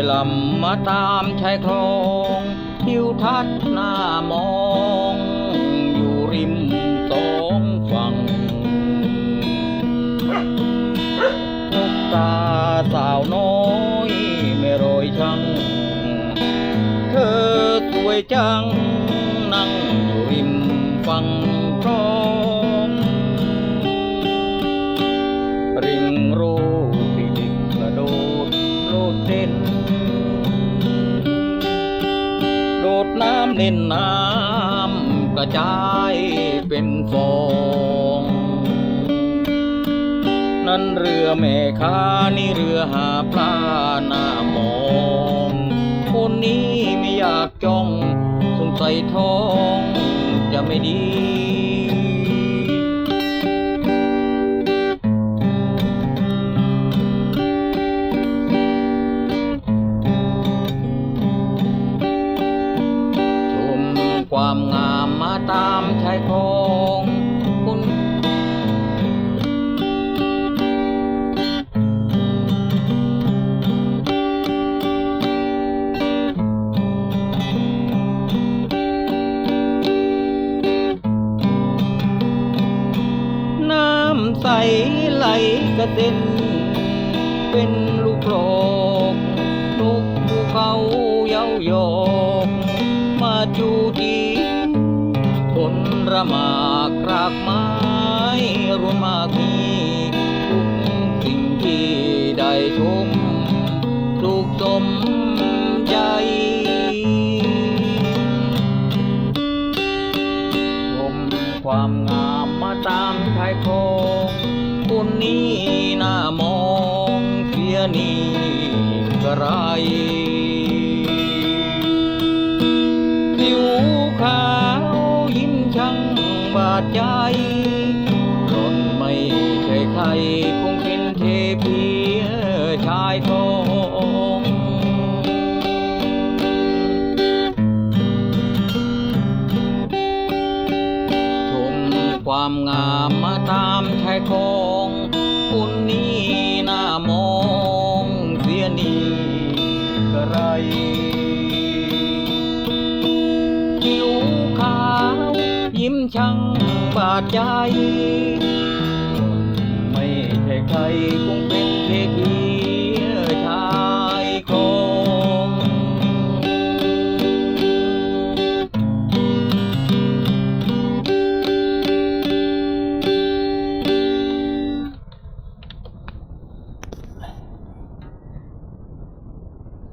ยลำมาตามชายคลองทิวทัศน์หน้ามอง อยู่ริมสองฝั่งนกตาสาวน้อยไม่โรยช่างเธอสวยจัง นั่งอยู่ริมฝั่งคลองริงรู้ ดน้ำเน่นน้ำกระจายเป็นฟอง นั่นเรือแม่ค้านี่เรือหาปลาหน้ามอง คนนี้ไม่อยากจ้องสงสัยท้องจะไม่ดี ความงามมาตามชายคงคุณน้ำใสไหลกระเด็น เป็นลูกโลกลูกภูเขาเย้ายก มาจูจี ระมากรากไม้รวมมากมีทุกสิ่งที่ได้ชมสุขสมใจชมความงามมาตามชายคงคนนี้น่ามองเสียนี่กระไร บาดใจคนไม่ใช่ใครคงเป็นเทพีชายทองชมความงามมาตามชายคลอง ยิ้มช่างบาดใจ ไม่ใช่ใคร